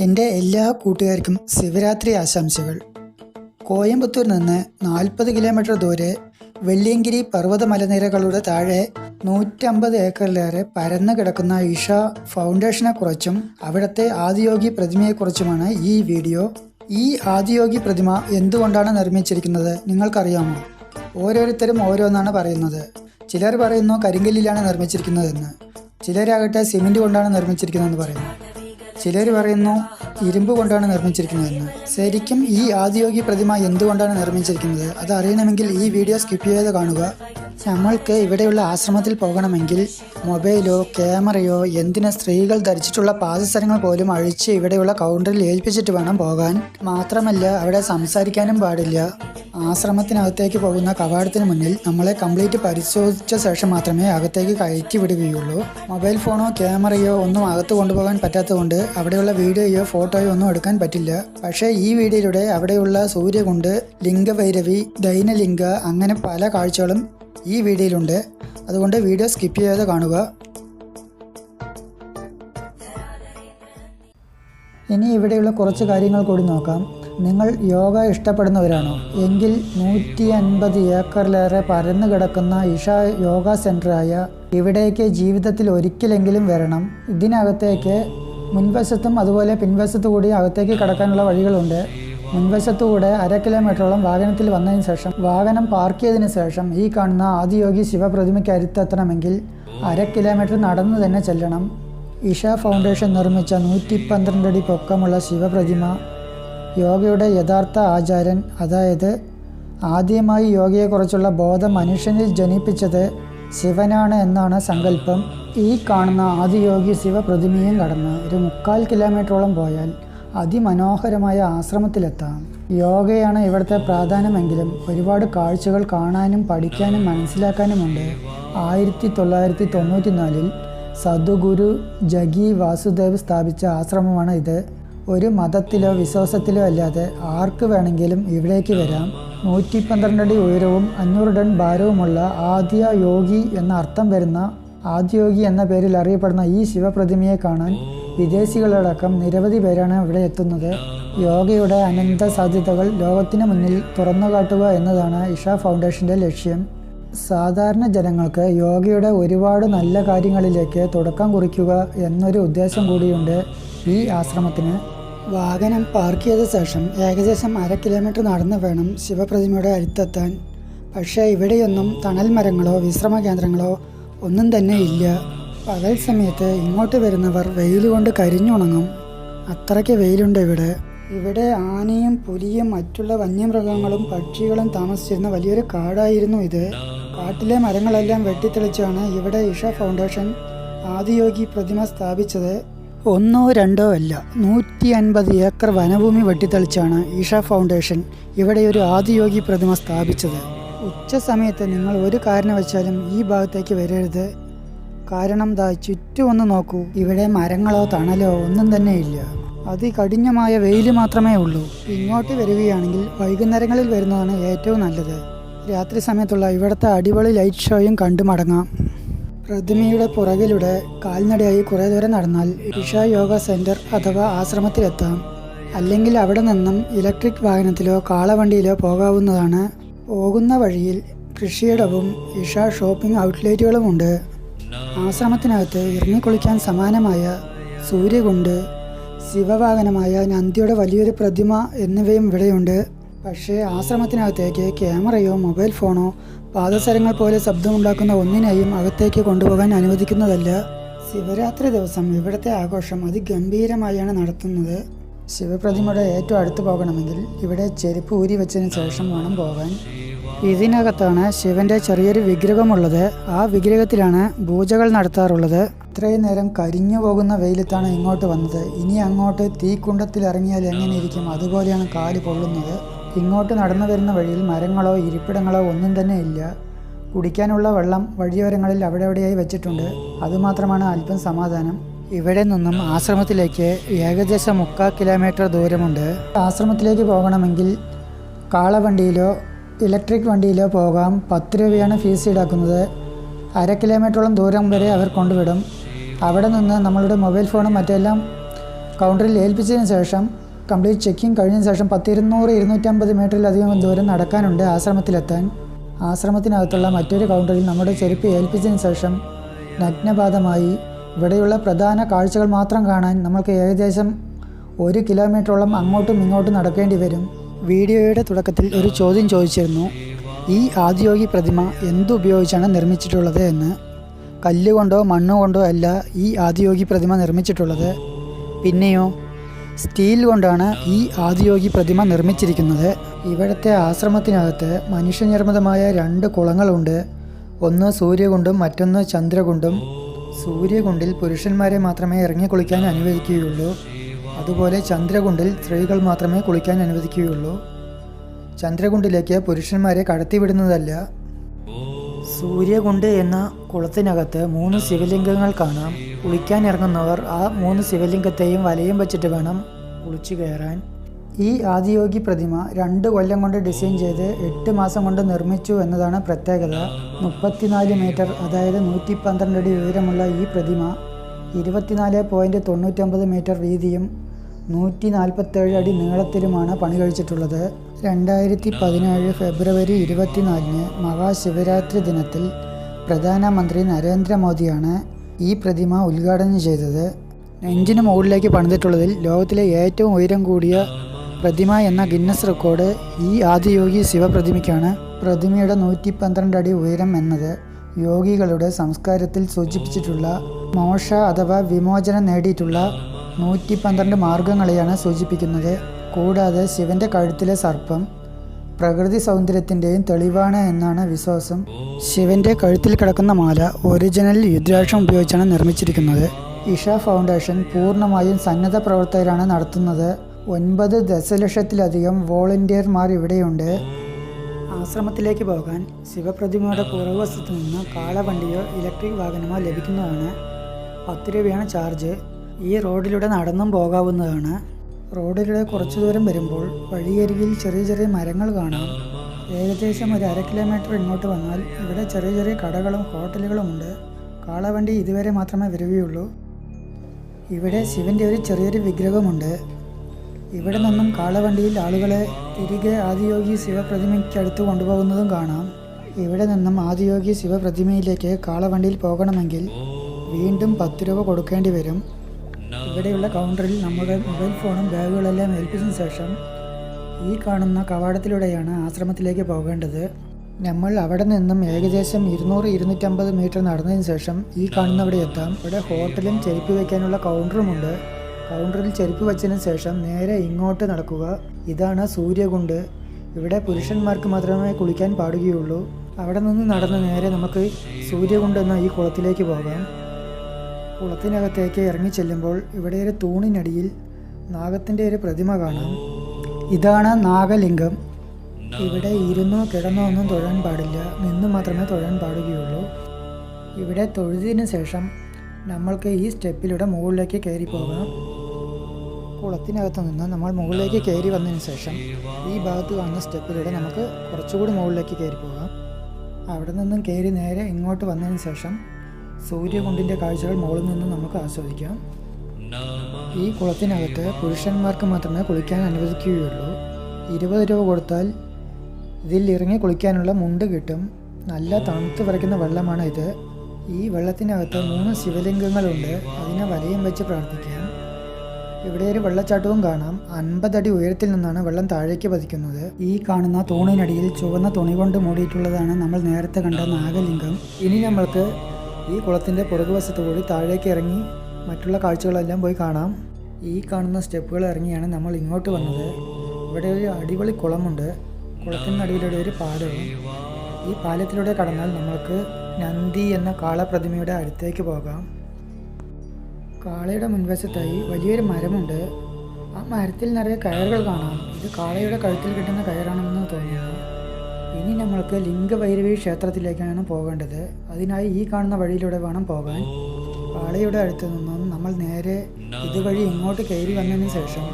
എന്റെ എല്ലാ കൂട്ടുകാർക്കും ശിവരാത്രി ആശംസകൾ. കോയമ്പത്തൂർ നിന്ന് നാൽപ്പത് കിലോമീറ്റർ ദൂരെ വെള്ളിയങ്കിരി പർവത മലനിരകളുടെ താഴെ നൂറ്റമ്പത് ഏക്കറിലേറെ പരന്നു കിടക്കുന്ന ഇഷ ഫൗണ്ടേഷനെക്കുറിച്ചും അവിടുത്തെ ആദിയോഗി പ്രതിമയെക്കുറിച്ചുമാണ് ഈ വീഡിയോ. ഈ ആദിയോഗി പ്രതിമ എന്തുകൊണ്ടാണ് നിർമ്മിച്ചിരിക്കുന്നത് നിങ്ങൾക്കറിയാമോ? ഓരോരുത്തരും ഓരോന്നാണ് പറയുന്നത്. ചിലർ പറയുന്നു കരിങ്കല്ലിലാണ് നിർമ്മിച്ചിരിക്കുന്നതെന്ന്. ചിലരാകട്ടെ സിമെന്റ് കൊണ്ടാണ് നിർമ്മിച്ചിരിക്കുന്നതെന്ന് പറയുന്നു. ചിലർ പറയുന്നു ഇരുമ്പ് കൊണ്ടാണ് നിർമ്മിച്ചിരിക്കുന്നതെന്ന്. ശരിക്കും ഈ ആദിയോഗി പ്രതിമ എന്തുകൊണ്ടാണ് നിർമ്മിച്ചിരിക്കുന്നത്? അത് അറിയണമെങ്കിൽ ഈ വീഡിയോ സ്കിപ്പ് ചെയ്ത് കാണുക. നമ്മൾക്ക് ഇവിടെയുള്ള ആശ്രമത്തിൽ പോകണമെങ്കിൽ മൊബൈലോ ക്യാമറയോ എന്തിന് സ്ത്രീകൾ ധരിച്ചിട്ടുള്ള പാദസരങ്ങൾ പോലും അഴിച്ച് ഇവിടെയുള്ള കൗണ്ടറിൽ ഏൽപ്പിച്ചിട്ട് വേണം പോകാൻ. മാത്രമല്ല അവിടെ സംസാരിക്കാനും പാടില്ല. ആശ്രമത്തിനകത്തേക്ക് പോകുന്ന കവാടത്തിന് മുന്നിൽ നമ്മളെ കംപ്ലീറ്റ് പരിശോധിച്ച ശേഷം മാത്രമേ അകത്തേക്ക് കയറ്റി വിടുകയുള്ളൂ. മൊബൈൽ ഫോണോ ക്യാമറയോ ഒന്നും അകത്ത് കൊണ്ടുപോകാൻ പറ്റാത്തതുകൊണ്ട് അവിടെയുള്ള വീഡിയോയോ ഫോട്ടോയോ ഒന്നും എടുക്കാൻ പറ്റില്ല. പക്ഷേ ഈ വീഡിയോയിലൂടെ അവിടെയുള്ള സൂര്യകുണ്ട് ലിംഗഭൈരവി ദൈനലിംഗ അങ്ങനെ പല കാഴ്ചകളും ഈ വീഡിയോയിലുണ്ട്. അതുകൊണ്ട് വീഡിയോ സ്കിപ്പ് ചെയ്യാതെ കാണുക. ഇനി ഇവിടെയുള്ള കുറച്ച് കാര്യങ്ങൾ കൂടി നോക്കാം. നിങ്ങൾ യോഗ ഇഷ്ടപ്പെടുന്നവരാണോ? എങ്കിൽ നൂറ്റി അൻപത് ഏക്കറിലേറെ പരന്നു കിടക്കുന്ന ഇഷ യോഗ സെന്ററായ ഇവിടേക്ക് ജീവിതത്തിൽ ഒരിക്കലെങ്കിലും വരണം. ഇതിനകത്തേക്ക് മുൻവശത്തും അതുപോലെ പിൻവശത്തു കൂടി അകത്തേക്ക് കടക്കാനുള്ള വഴികളുണ്ട്. മുൻവശത്തുകൂടെ അര കിലോമീറ്ററോളം വാഹനത്തിൽ വന്നതിന് ശേഷം വാഹനം പാർക്ക് ചെയ്തതിനു ശേഷം ഈ കാണുന്ന ആദിയോഗി ശിവപ്രതിമയ്ക്ക് അരുത്തെത്തണമെങ്കിൽ അര കിലോമീറ്റർ നടന്നു തന്നെ ചെല്ലണം. ഇഷ ഫൗണ്ടേഷൻ നിർമ്മിച്ച നൂറ്റി പന്ത്രണ്ടടി പൊക്കമുള്ള ശിവപ്രതിമ യോഗയുടെ യഥാർത്ഥ ആചാരൻ അതായത് ആദ്യമായി യോഗയെക്കുറിച്ചുള്ള ബോധം മനുഷ്യനിൽ ജനിപ്പിച്ചത് ശിവനാണ് എന്നാണ് സങ്കല്പം. ഈ കാണുന്ന ആദിയോഗി ശിവപ്രതിമയും കടന്ന് ഒരു മുക്കാൽ കിലോമീറ്ററോളം പോയാൽ അതിമനോഹരമായ ആശ്രമത്തിലെത്താം. യോഗയാണ് ഇവിടുത്തെ പ്രാധാന്യമെങ്കിലും ഒരുപാട് കാഴ്ചകൾ കാണാനും പഠിക്കാനും മനസ്സിലാക്കാനുമുണ്ട്. ആയിരത്തി തൊള്ളായിരത്തി തൊണ്ണൂറ്റിനാലിൽ സദ്ഗുരു ജഗി വാസുദേവ് സ്ഥാപിച്ച ആശ്രമമാണ് ഇത്. ഒരു മതത്തിലോ വിശ്വാസത്തിലോ അല്ലാതെ ആർക്ക് വേണമെങ്കിലും ഇവിടേക്ക് വരാം. നൂറ്റി പന്ത്രണ്ട് അടി ഉയരവും അഞ്ഞൂറ് ടൺ ഭാരവുമുള്ള ആദ്യ യോഗി എന്ന അർത്ഥം വരുന്ന ആദ്യയോഗി എന്ന പേരിൽ അറിയപ്പെടുന്ന ഈ ശിവപ്രതിമയെ കാണാൻ വിദേശികളടക്കം നിരവധി പേരാണ് ഇവിടെ എത്തുന്നത്. യോഗയുടെ അനന്ത സാധ്യതകൾ ലോകത്തിന് മുന്നിൽ തുറന്നു കാട്ടുക എന്നതാണ് ഇഷ ഫൗണ്ടേഷന്റെ ലക്ഷ്യം. സാധാരണ ജനങ്ങൾക്ക് യോഗയുടെ ഒരുപാട് നല്ല കാര്യങ്ങളിലേക്ക് തുടക്കം കുറിക്കുക എന്നൊരു ഉദ്ദേശം കൂടിയുണ്ട് ഈ ആശ്രമത്തിന്. വാഹനം പാർക്ക് ചെയ്ത ശേഷം ഏകദേശം അര കിലോമീറ്റർ നടന്നു വേണം ശിവപ്രതിമയുടെ അടുത്തെത്താൻ പക്ഷേ ഇവിടെയൊന്നും തണൽ മരങ്ങളോ വിശ്രമ കേന്ദ്രങ്ങളോ ഒന്നും തന്നെ ഇല്ല. പകൽ സമയത്ത് ഇങ്ങോട്ട് വരുന്നവർ വെയിൽ കൊണ്ട് കരിഞ്ഞുണങ്ങും. അത്രയ്ക്ക് വെയിലുണ്ട് ഇവിടെ. ഇവിടെ ആനയും പുലിയും മറ്റുള്ള വന്യമൃഗങ്ങളും പക്ഷികളും താമസിച്ചിരുന്ന വലിയൊരു കാടായിരുന്നു ഇത്. കാട്ടിലെ മരങ്ങളെല്ലാം വെട്ടിത്തെളിച്ചാണ് ഇവിടെ ഇഷ ഫൗണ്ടേഷൻ ആദിയോഗി പ്രതിമ സ്ഥാപിച്ചത്. ഒന്നോ രണ്ടോ അല്ല നൂറ്റി അൻപത് ഏക്കർ വനഭൂമി വെട്ടിത്തെളിച്ചാണ് ഇഷ ഫൗണ്ടേഷൻ ഇവിടെ ഒരു ആദിയോഗി പ്രതിമ സ്ഥാപിച്ചത്. ഉച്ച സമയത്ത് നിങ്ങൾ ഒരു കാരണവശാലും ഈ ഭാഗത്തേക്ക് വരരുത്. കാരണം ദാ ചുറ്റും ഒന്ന് നോക്കൂ. ഇവിടെ മരങ്ങളോ തണലോ ഒന്നും തന്നെ ഇല്ല. അതികഠിനമായ വെയിൽ മാത്രമേ ഉള്ളൂ. ഇങ്ങോട്ട് വരികയാണെങ്കിൽ വൈകുന്നേരങ്ങളിൽ വരുന്നതാണ് ഏറ്റവും നല്ലത്. രാത്രി സമയത്തുള്ള ഇവിടുത്തെ അടിപൊളി ലൈറ്റ് ഷോയും കണ്ടു മടങ്ങാം. പ്രതിമയുടെ പുറകിലൂടെ കാൽനടയായി കുറേ ദൂരം നടന്നാൽ ഇഷ യോഗ സെന്റർ അഥവാ ആശ്രമത്തിലെത്താം. അല്ലെങ്കിൽ അവിടെ നിന്നും ഇലക്ട്രിക് വാഹനത്തിലോ കാളവണ്ടിയിലോ പോകാവുന്നതാണ്. പോകുന്ന വഴിയിൽ കൃഷിയിടവും ഇഷ ഷോപ്പിംഗ് ഔട്ട്ലെറ്റുകളുമുണ്ട് ആശ്രമത്തിനകത്ത് ഇറങ്ങിക്കുളിക്കാൻ സമാനമായ സൂര്യകുണ്ട് ശിവവാഹനമായ നന്ദിയുടെ വലിയൊരു പ്രതിമ എന്നിവയും ഇവിടെയുണ്ട്. പക്ഷേ ആശ്രമത്തിനകത്തേക്ക് ക്യാമറയോ മൊബൈൽ ഫോണോ പാദസരങ്ങൾ പോലെ ശബ്ദമുണ്ടാക്കുന്ന ഒന്നിനെയും അകത്തേക്ക് കൊണ്ടുപോകാൻ അനുവദിക്കുന്നതല്ല. ശിവരാത്രി ദിവസം ഇവിടുത്തെ ആഘോഷം അതിഗംഭീരമായാണ് നടത്തുന്നത്. ശിവപ്രതിമയുടെ ഏറ്റവും അടുത്ത് പോകണമെങ്കിൽ ഇവിടെ ചെരുപ്പ് ഊരി വെച്ചതിന് ശേഷം വേണം പോകാൻ. ഇതിനകത്താണ് ശിവന്റെ ചെറിയൊരു വിഗ്രഹമുള്ളത്. ആ വിഗ്രഹത്തിലാണ് പൂജകൾ നടത്താറുള്ളത്. ഇത്രയും നേരം കരിഞ്ഞു പോകുന്ന വെയിലത്താണ് ഇങ്ങോട്ട് വന്നത്. ഇനി അങ്ങോട്ട് തീക്കുണ്ടത്തിൽ ഇറങ്ങിയാൽ എങ്ങനെ ഇരിക്കും? അതുപോലെയാണ് കാൽ പൊള്ളുന്നത്. ഇങ്ങോട്ട് നടന്നു വരുന്ന വഴിയിൽ മരങ്ങളോ ഇരിപ്പിടങ്ങളോ ഒന്നും തന്നെ ഇല്ല. കുടിക്കാനുള്ള വെള്ളം വഴിയോരങ്ങളിൽ അവിടെ എവിടെയായി വെച്ചിട്ടുണ്ട്. അതുമാത്രമാണ് അല്പം സമാധാനം. ഇവിടെ നിന്നും ആശ്രമത്തിലേക്ക് ഏകദേശം മുക്കാൽ കിലോമീറ്റർ ദൂരമുണ്ട്. ആശ്രമത്തിലേക്ക് പോകണമെങ്കിൽ കാളവണ്ടിയിലോ ഇലക്ട്രിക് വണ്ടിയിലോ പോകാം. പത്ത് രൂപയാണ് ഫീസ് ഈടാക്കുന്നത്. അര കിലോമീറ്ററോളം ദൂരം വരെ അവർ കൊണ്ടുവിടും. അവിടെ നിന്ന് നമ്മളുടെ മൊബൈൽ ഫോണും മറ്റെല്ലാം കൗണ്ടറിൽ ഏൽപ്പിച്ചതിന് ശേഷം കംപ്ലീറ്റ് ചെക്കിംഗ് കഴിഞ്ഞതിന് ശേഷം പത്തിരുന്നൂറ് ഇരുന്നൂറ്റമ്പത് മീറ്ററിലധികം ദൂരം നടക്കാനുണ്ട് ആശ്രമത്തിലെത്താൻ. ആശ്രമത്തിനകത്തുള്ള മറ്റൊരു കൗണ്ടറിൽ നമ്മുടെ ചെരുപ്പ് ഏൽപ്പിച്ചതിന് ശേഷം നഗ്നപാതമായി ഇവിടെയുള്ള പ്രധാന കാഴ്ചകൾ മാത്രം കാണാൻ നമ്മൾക്ക് ഏകദേശം ഒരു കിലോമീറ്ററോളം അങ്ങോട്ടും ഇങ്ങോട്ടും നടക്കേണ്ടി വരും. വീഡിയോയുടെ തുടക്കത്തിൽ ഒരു ചോദ്യം ചോദിച്ചിരുന്നു ഈ ആദിയോഗി പ്രതിമ എന്തുപയോഗിച്ചാണ് നിർമ്മിച്ചിട്ടുള്ളത് എന്ന്? കല്ലുകൊണ്ടോ മണ്ണുകൊണ്ടോ അല്ല ഈ ആദിയോഗി പ്രതിമ നിർമ്മിച്ചിട്ടുള്ളത്. പിന്നെയോ സ്റ്റീൽ കൊണ്ടാണ് ഈ ആദിയോഗി പ്രതിമ നിർമ്മിച്ചിരിക്കുന്നത്. ഇവിടുത്തെ ആശ്രമത്തിനകത്ത് മനുഷ്യനിർമ്മിതമായ രണ്ട് കുളങ്ങളുണ്ട്. ഒന്ന് സൂര്യകുണ്ടും മറ്റൊന്ന് ചന്ദ്രകുണ്ടും. സൂര്യകുണ്ടിൽ പുരുഷന്മാരെ മാത്രമേ ഇറങ്ങി കുളിക്കാൻ അനുവദിക്കുകയുള്ളൂ. അതുപോലെ ചന്ദ്രകുണ്ടിൽ സ്ത്രീകൾ മാത്രമേ കുളിക്കാൻ അനുവദിക്കുകയുള്ളൂ. ചന്ദ്രകുണ്ടിലേക്ക് പുരുഷന്മാരെ കടത്തിവിടുന്നതല്ല. സൂര്യകുണ്ട് എന്ന കുളത്തിനകത്ത് മൂന്ന് ശിവലിംഗങ്ങൾ കാണാം. കുളിക്കാൻ ഇറങ്ങുന്നവർ ആ മൂന്ന് ശിവലിംഗത്തെയും വലയും വെച്ചിട്ട് വേണം കുളിച്ചു കയറാൻ. ഈ ആദിയോഗി പ്രതിമ രണ്ട് കൊല്ലം കൊണ്ട് ഡിസൈൻ ചെയ്ത് എട്ട് മാസം കൊണ്ട് നിർമ്മിച്ചു എന്നതാണ് പ്രത്യേകത. മുപ്പത്തിനാല് മീറ്റർ അതായത് നൂറ്റി പന്ത്രണ്ട് അടി ഉയരമുള്ള ഈ പ്രതിമ ഇരുപത്തിനാല് പോയിന്റ് തൊണ്ണൂറ്റൊമ്പത് മീറ്റർ വീതിയും നൂറ്റി നാൽപ്പത്തേഴ് അടി നീളത്തിലുമാണ് പണി കഴിച്ചിട്ടുള്ളത്. രണ്ടായിരത്തി പതിനേഴ് ഫെബ്രുവരി ഇരുപത്തിനാലിന് മഹാശിവരാത്രി ദിനത്തിൽ പ്രധാനമന്ത്രി നരേന്ദ്രമോദിയാണ് ഈ പ്രതിമ ഉദ്ഘാടനം ചെയ്തത്. നെഞ്ചിന് മുകളിലേക്ക് പണിതിട്ടുള്ളതിൽ ലോകത്തിലെ ഏറ്റവും ഉയരം കൂടിയ പ്രതിമ എന്ന ഗിന്നസ് റെക്കോർഡ് ഈ ആദിയോഗി ശിവപ്രതിമയ്ക്കാണ്. പ്രതിമയുടെ നൂറ്റി പന്ത്രണ്ട് അടി ഉയരം എന്നത് യോഗികളുടെ സംസ്കാരത്തിൽ സൂചിപ്പിച്ചിട്ടുള്ള മോക്ഷ അഥവാ വിമോചനം നേടിയിട്ടുള്ള നൂറ്റി പന്ത്രണ്ട് മാർഗങ്ങളെയാണ് സൂചിപ്പിക്കുന്നത്. കൂടാതെ ശിവന്റെ കഴുത്തിലെ സർപ്പം പ്രകൃതി സൗന്ദര്യത്തിന്റെയും തെളിവാണ് എന്നാണ് വിശ്വാസം. ശിവന്റെ കഴുത്തിൽ കിടക്കുന്ന മാല ഒറിജിനൽ യുദ്ധാക്ഷം ഉപയോഗിച്ചാണ് നിർമ്മിച്ചിരിക്കുന്നത്. ഇഷ ഫൗണ്ടേഷൻ പൂർണമായും സന്നദ്ധ പ്രവർത്തകരാണ് നടത്തുന്നത്. ഒൻപത് ദശലക്ഷത്തിലധികം വോളണ്ടിയർമാർ ഇവിടെയുണ്ട്. ആശ്രമത്തിലേക്ക് പോകാൻ ശിവപ്രതിമയുടെ പുറകുവശത്തു നിന്ന് കാളവണ്ടിയോ ഇലക്ട്രിക് വാഹനമോ ലഭിക്കുന്നതാണ്. പത്ത് രൂപയാണ് ചാർജ്. ഈ റോഡിലൂടെ നടന്നും പോകാവുന്നതാണ്. റോഡിലൂടെ കുറച്ചു ദൂരം വരുമ്പോൾ വഴിയരികിൽ ചെറിയ ചെറിയ മരങ്ങൾ കാണാം. ഏകദേശം ഒരു അര കിലോമീറ്റർ ഇങ്ങോട്ട് വന്നാൽ ഇവിടെ ചെറിയ ചെറിയ കടകളും ഹോട്ടലുകളും ഉണ്ട്. കാളവണ്ടി ഇതുവരെ മാത്രമേ വരികയുള്ളൂ. ഇവിടെ ശിവന്റെ ഒരു ചെറിയൊരു വിഗ്രഹമുണ്ട്. ഇവിടെ നിന്നും കാളവണ്ടിയിൽ ആളുകളെ തിരികെ ആദിയോഗി ശിവപ്രതിമയ്ക്കടുത്ത് കൊണ്ടുപോകുന്നതും കാണാം. ഇവിടെ നിന്നും ആദിയോഗി ശിവപ്രതിമയിലേക്ക് കാളവണ്ടിയിൽ പോകണമെങ്കിൽ വീണ്ടും പത്ത് രൂപ കൊടുക്കേണ്ടി വരും. ഇവിടെയുള്ള കൗണ്ടറിൽ നമ്മുടെ മൊബൈൽ ഫോണും ബാഗുകളെല്ലാം ഏൽപ്പിച്ചതിന് ശേഷം ഈ കാണുന്ന കവാടത്തിലൂടെയാണ് ആശ്രമത്തിലേക്ക് പോകേണ്ടത്. നമ്മൾ അവിടെ നിന്നും ഏകദേശം ഇരുന്നൂറ് ഇരുന്നൂറ്റമ്പത് മീറ്റർ നടന്നതിന് ശേഷം ഈ കാണുന്നവിടെ എത്താം. ഇവിടെ ഹോട്ടലും ചെരുപ്പ് വയ്ക്കാനുള്ള കൗണ്ടറുമുണ്ട് കൗണ്ടറിൽ ചെരുപ്പ് വെച്ചതിന് ശേഷം നേരെ ഇങ്ങോട്ട് നടക്കുക. ഇതാണ് സൂര്യകുണ്ട്. ഇവിടെ പുരുഷന്മാർക്ക് മാത്രമേ കുളിക്കാൻ പാടുകയുള്ളൂ. അവിടെ നിന്ന് നടന്ന് നേരെ നമുക്ക് സൂര്യകുണ്ട് എന്ന ഈ കുളത്തിലേക്ക് പോകാം. കുളത്തിനകത്തേക്ക് ഇറങ്ങി ചെല്ലുമ്പോൾ ഇവിടെ ഒരു തൂണിനടിയിൽ നാഗത്തിന്റെ ഒരു പ്രതിമ കാണാം. ഇതാണ് നാഗലിംഗം. ഇവിടെ ഇരുന്നോ കിടന്നോ ഒന്നും തൊഴാൻ പാടില്ല. നിന്ന് മാത്രമേ തൊഴാൻ പാടുകയുള്ളൂ. ഇവിടെ തൊഴുതിന് ശേഷം നമ്മൾക്ക് ഈ സ്റ്റെപ്പിലൂടെ മുകളിലേക്ക് കയറി പോകാം. കുളത്തിനകത്ത് നിന്ന് നമ്മൾ മുകളിലേക്ക് കയറി വന്നതിന് ശേഷം ഈ ഭാഗത്ത് വന്ന സ്റ്റെപ്പിലൂടെ നമുക്ക് കുറച്ചുകൂടി മുകളിലേക്ക് കയറി പോകാം. അവിടെ നിന്നും കയറി നേരെ ഇങ്ങോട്ട് വന്നതിന് ശേഷം സൂര്യകുണ്ടിന്റെ കാഴ്ചകൾ മുകളിൽ നിന്ന് നമുക്ക് ആസ്വദിക്കാം. ഈ കുളത്തിനകത്ത് പുരുഷന്മാർക്ക് മാത്രമേ കുളിക്കാൻ അനുവദിക്കുകയുള്ളൂ. ഇരുപത് രൂപ കൊടുത്താൽ ഇതിൽ ഇറങ്ങി കുളിക്കാനുള്ള മുണ്ട് കിട്ടും. നല്ല തണുത്ത് വരയ്ക്കുന്ന വെള്ളമാണ് ഇത് ഈ വെള്ളത്തിനകത്ത് മൂന്ന് ശിവലിംഗങ്ങളുണ്ട്. അതിനെ വലയം വെച്ച് പ്രാർത്ഥിക്കാം. ഇവിടെ ഒരു വെള്ളച്ചാട്ടവും കാണാം. അൻപതടി ഉയരത്തിൽ നിന്നാണ് വെള്ളം താഴേക്ക് പതിക്കുന്നത്. ഈ കാണുന്ന തൂണിനടിയിൽ ചുവന്ന തുണി കൊണ്ട് മൂടിയിട്ടുള്ളതാണ് നമ്മൾ നേരത്തെ കണ്ട നാഗലിംഗം. ഇനി നമ്മൾക്ക് ഈ കുളത്തിന്റെ പുറകുവശത്ത് കൂടി താഴേക്ക് ഇറങ്ങി മറ്റുള്ള കാഴ്ചകളെല്ലാം പോയി കാണാം. ഈ കാണുന്ന സ്റ്റെപ്പുകൾ ഇറങ്ങിയാണ് നമ്മൾ ഇങ്ങോട്ട് വന്നത്. ഇവിടെ ഒരു അടിപൊളി കുളമുണ്ട്. കുളത്തിനടിയിലൂടെ ഒരു പാലവും ഈ പാലത്തിലൂടെ കടന്നാൽ നമ്മൾക്ക് നന്ദി എന്ന കാളപ്രതിമയുടെ അടുത്തേക്ക് പോകാം. കാളയുടെ മുൻവശത്തായി വലിയൊരു മരമുണ്ട്. ആ മരത്തിൽ നിറയെ കയറുകൾ കാണാം. ഇത് കാളയുടെ കഴുത്തിൽ കിട്ടുന്ന കയറാണെന്ന് തോന്നുന്നു. ഇനി നമ്മൾക്ക് ലിംഗഭൈരവി ക്ഷേത്രത്തിലേക്കാണ് പോകേണ്ടത്. അതിനായി ഈ കാണുന്ന വഴിയിലൂടെ വേണം പോകാൻ. പാളയുടെ അടുത്ത് നിന്നും നമ്മൾ നേരെ ഇതുവഴി ഇങ്ങോട്ട് കയറി വന്നതിന് ശേഷം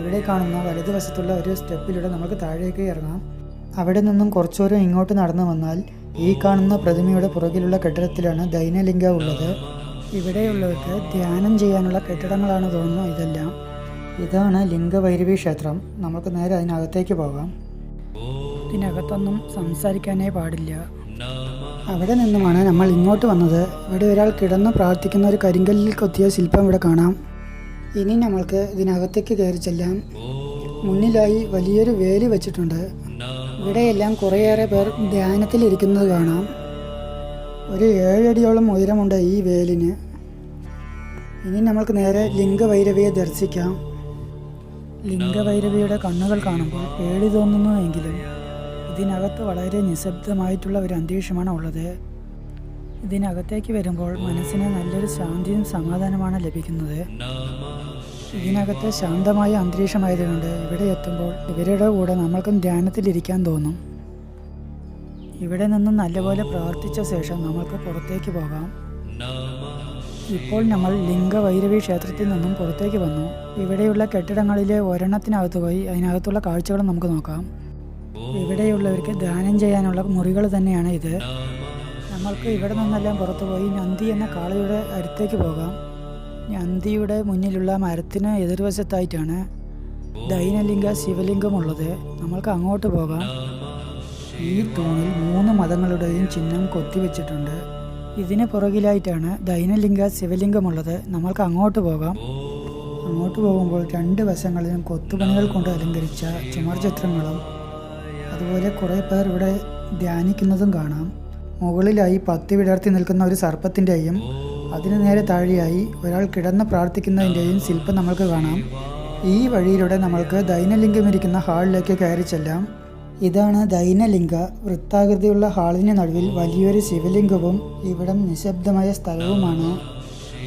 ഇവിടെ കാണുന്ന വലതുവശത്തുള്ള ഒരു സ്റ്റെപ്പിലൂടെ നമുക്ക് താഴേക്ക് ഇറങ്ങാം. അവിടെ നിന്നും കുറച്ചുകൂരം ഇങ്ങോട്ട് നടന്നു വന്നാൽ ഈ കാണുന്ന പ്രതിമയുടെ പുറകിലുള്ള കെട്ടിടത്തിലാണ് ദൈനലിംഗ ഉള്ളത്. ഇവിടെയുള്ളവർക്ക് ധ്യാനം ചെയ്യാനുള്ള കെട്ടിടങ്ങളാണ് തോന്നുന്നു ഇതെല്ലാം. ഇതാണ് ലിംഗഭൈരവി ക്ഷേത്രം. നമുക്ക് നേരെ അതിനകത്തേക്ക് പോകാം. ഇതിനകത്തൊന്നും സംസാരിക്കാനേ പാടില്ല. അവിടെ നിന്നുമാണ് നമ്മൾ ഇങ്ങോട്ട് വന്നത്. ഇവിടെ ഒരാൾ കിടന്ന് പ്രാർത്ഥിക്കുന്ന ഒരു കരിങ്കല്ലിൽ കൊത്തിയ ശില്പം ഇവിടെ കാണാം. ഇനി നമ്മൾക്ക് ഇതിനകത്തേക്ക് കയറി ചെല്ലാം. മുന്നിലായി വലിയൊരു വേലി വെച്ചിട്ടുണ്ട്. ഇവിടെയെല്ലാം കുറേയേറെ പേർ ധ്യാനത്തിലിരിക്കുന്നത് കാണാം. ഒരു ഏഴടിയോളം ഉയരമുണ്ട് ഈ വേലിന്. ഇനി നമ്മൾക്ക് നേരെ ലിംഗഭൈരവിയെ ദർശിക്കാം. ലിംഗഭൈരവിയുടെ കണ്ണുകൾ കാണുമ്പോൾ പേടി തോന്നുന്നുവെങ്കിലും ഇതിനകത്ത് വളരെ നിശബ്ദമായിട്ടുള്ള ഒരു അന്തരീക്ഷമാണ് ഉള്ളത്. ഇതിനകത്തേക്ക് വരുമ്പോൾ മനസ്സിന് നല്ലൊരു ശാന്തിയും സമാധാനമാണ് ലഭിക്കുന്നത്. ഇതിനകത്ത് ശാന്തമായ അന്തരീക്ഷമായതുകൊണ്ട് ഇവിടെ എത്തുമ്പോൾ ഇവരുടെ കൂടെ നമ്മൾക്കും ധ്യാനത്തിലിരിക്കാൻ തോന്നും. ഇവിടെ നിന്നും നല്ലപോലെ പ്രാർത്ഥിച്ച ശേഷം നമ്മൾക്ക് പുറത്തേക്ക് പോകാം. ഇപ്പോൾ നമ്മൾ ലിംഗവൈരവി ക്ഷേത്രത്തിൽ നിന്നും പുറത്തേക്ക് വന്നു. ഇവിടെയുള്ള കെട്ടിടങ്ങളിലെ ഒരെണ്ണത്തിനകത്ത് പോയി അതിനകത്തുള്ള കാഴ്ചകൾ നമുക്ക് നോക്കാം. ഇവിടെയുള്ളവർക്ക് ധ്യാനം ചെയ്യാനുള്ള മുറികൾ തന്നെയാണ് ഇത്. നമ്മൾക്ക് ഇവിടെ നിന്നെല്ലാം പുറത്തു പോയി നന്ദി എന്ന കാളയുടെ അടുത്തേക്ക് പോകാം. നന്ദിയുടെ മുന്നിലുള്ള മരത്തിന് എതിർവശത്തായിട്ടാണ് ദൈനലിംഗ ശിവലിംഗം ഉള്ളത് നമ്മൾക്ക് അങ്ങോട്ട് പോകാം. ഈ തൂണിൽ മൂന്ന് മതങ്ങളുടെയും ചിഹ്നം കൊത്തിവെച്ചിട്ടുണ്ട്. ഇതിന് പുറകിലായിട്ടാണ് ദൈനലിംഗ ശിവലിംഗമുള്ളത്. നമ്മൾക്ക് അങ്ങോട്ട് പോകാം. അങ്ങോട്ട് പോകുമ്പോൾ രണ്ട് വശങ്ങളിലും കൊത്തുപണികൾ കൊണ്ട് അലങ്കരിച്ച ചുമർ ചിത്രങ്ങളും അതുപോലെ കുറേ പേർ ഇവിടെ ധ്യാനിക്കുന്നതും കാണാം. മുകളിലായി പത്തി വിടർത്തി നിൽക്കുന്ന ഒരു സർപ്പത്തിന്റെയും അതിനു നേരെ താഴെയായി ഒരാൾ കിടന്ന് പ്രാർത്ഥിക്കുന്നതിന്റെയും ശില്പം നമുക്ക് കാണാം. ഈ വഴിയിലൂടെ നമ്മൾക്ക് ദൈനലിംഗം ഇരിക്കുന്ന ഹാളിലേക്ക് കയറി ചെല്ലാം. ഇതാണ് ദൈനലിംഗ. വൃത്താകൃതിയുള്ള ഹാളിന് നടുവിൽ വലിയൊരു ശിവലിംഗവും ഇവിടം നിശബ്ദമായ സ്ഥലവുമാണ്.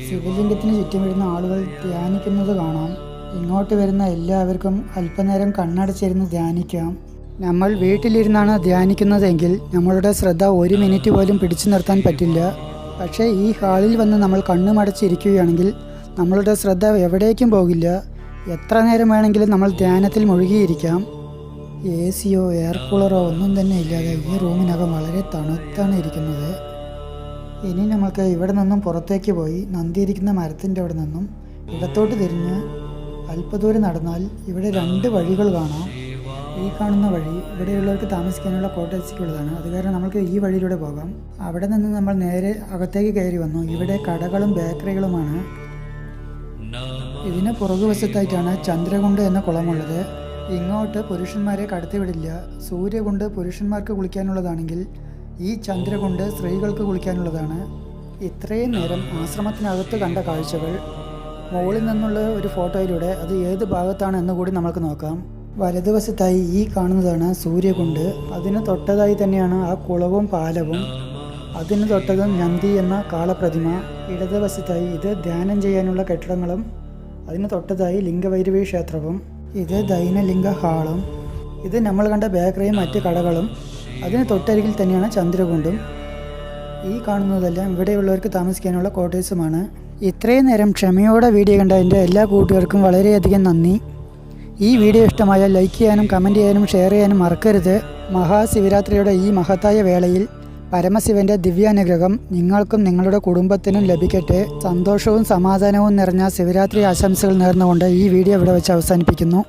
ശിവലിംഗത്തിന് ചുറ്റും വരുന്ന ആളുകൾ ധ്യാനിക്കുന്നത് കാണാം. ഇങ്ങോട്ട് വരുന്ന എല്ലാവർക്കും അല്പനേരം കണ്ണടച്ചിരുന്ന് ധ്യാനിക്കാം. നമ്മൾ വീട്ടിലിരുന്നാണ് ധ്യാനിക്കുന്നതെങ്കിൽ നമ്മളുടെ ശ്രദ്ധ ഒരു മിനിറ്റ് പോലും പിടിച്ചു നിർത്താൻ പറ്റില്ല. പക്ഷേ ഈ ഹാളിൽ വന്ന് നമ്മൾ കണ്ണുമടച്ചിരിക്കുകയാണെങ്കിൽ നമ്മളുടെ ശ്രദ്ധ എവിടേക്കും പോകില്ല. എത്ര നേരം വേണമെങ്കിലും നമ്മൾ ധ്യാനത്തിൽ മുഴുകിയിരിക്കാം. എ സിയോ എയർ കൂളറോ ഒന്നും തന്നെ ഇല്ലാതെ ഈ റൂമിനകം വളരെ തണുത്താണ് ഇരിക്കുന്നത്. ഇനി നമ്മൾക്ക് ഇവിടെ നിന്നും പുറത്തേക്ക് പോയി നന്ദിയിരിക്കുന്ന മരത്തിന്റെ അവിടെ നിന്നും ഇടത്തോട്ട് തിരിഞ്ഞ് അല്പദൂരം നടന്നാൽ ഇവിടെ രണ്ട് വഴികൾ കാണാം. ഈ കാണുന്ന വഴി ഇവിടെയുള്ളവർക്ക് താമസിക്കാനുള്ള കോട്ടേഴ്സിക്കുള്ളതാണ്. അത് കാരണം നമുക്ക് ഈ വഴിയിലൂടെ പോകാം. അവിടെ നിന്ന് നമ്മൾ നേരെ അകത്തേക്ക് കയറി വന്നു. ഇവിടെ കടകളും ബേക്കറികളുമാണ്. ഇതിന് പുറകുവശത്തായിട്ടാണ് ചന്ദ്രകുണ്ട് എന്ന കുളമുള്ളത്. ഇങ്ങോട്ട് പുരുഷന്മാരെ കടത്തിവിടില്ല. സൂര്യകുണ്ട് പുരുഷന്മാർക്ക് കുളിക്കാനുള്ളതാണെങ്കിൽ ഈ ചന്ദ്രകുണ്ട് സ്ത്രീകൾക്ക് കുളിക്കാനുള്ളതാണ്. ഇത്രയും നേരം ആശ്രമത്തിനകത്ത് കണ്ട കാഴ്ചകൾ. മുകളിൽ നിന്നുള്ള ഒരു ഫോട്ടോയിലൂടെ അത് ഏത് ഭാഗത്താണ് എന്ന് കൂടി നമുക്ക് നോക്കാം. വലതുവശത്തായി ഈ കാണുന്നതാണ് സൂര്യകുണ്ട്. അതിന് തൊട്ടതായി തന്നെയാണ് ആ കുളവും പാലവും. അതിന് തൊട്ടതും നന്ദി എന്ന കാളപ്രതിമ. ഇടതുവശത്തായി ഇത് ധ്യാനം ചെയ്യാനുള്ള കെട്ടിടങ്ങളും അതിന് തൊട്ടതായി ലിംഗഭൈരവി ക്ഷേത്രവും ഇത് ദൈനലിംഗ ഹാളും ഇത് നമ്മൾ കണ്ട ബേക്കറിയും മറ്റ് കടകളും അതിന് തൊട്ടരികിൽ തന്നെയാണ് ചന്ദ്രകുണ്ടും. ഈ കാണുന്നതെല്ലാം ഇവിടെയുള്ളവർക്ക് താമസിക്കാനുള്ള ക്വാർട്ടേഴ്സുമാണ് ഇത്രയും നേരം ക്ഷമയോടെ വീഡിയോ കണ്ട എന്റെ എല്ലാ കൂട്ടുകാർക്കും വളരെയധികം നന്ദി. ഈ വീഡിയോ ഇഷ്ടമായാൽ ലൈക്ക് ചെയ്യാനും കമന്റ് ചെയ്യാനും ഷെയർ ചെയ്യാനും മറക്കരുത്. മഹാശിവരാത്രിയുടെ ഈ മഹത്തായ വേളയിൽ പരമശിവന്റെ ദിവ്യാനുഗ്രഹം നിങ്ങൾക്കും നിങ്ങളുടെ കുടുംബത്തിനും ലഭിക്കട്ടെ. സന്തോഷവും സമാധാനവും നിറഞ്ഞ ശിവരാത്രി ആശംസകൾ നേർന്നുകൊണ്ട് ഈ വീഡിയോ ഇവിടെ വെച്ച് അവസാനിപ്പിക്കുന്നു.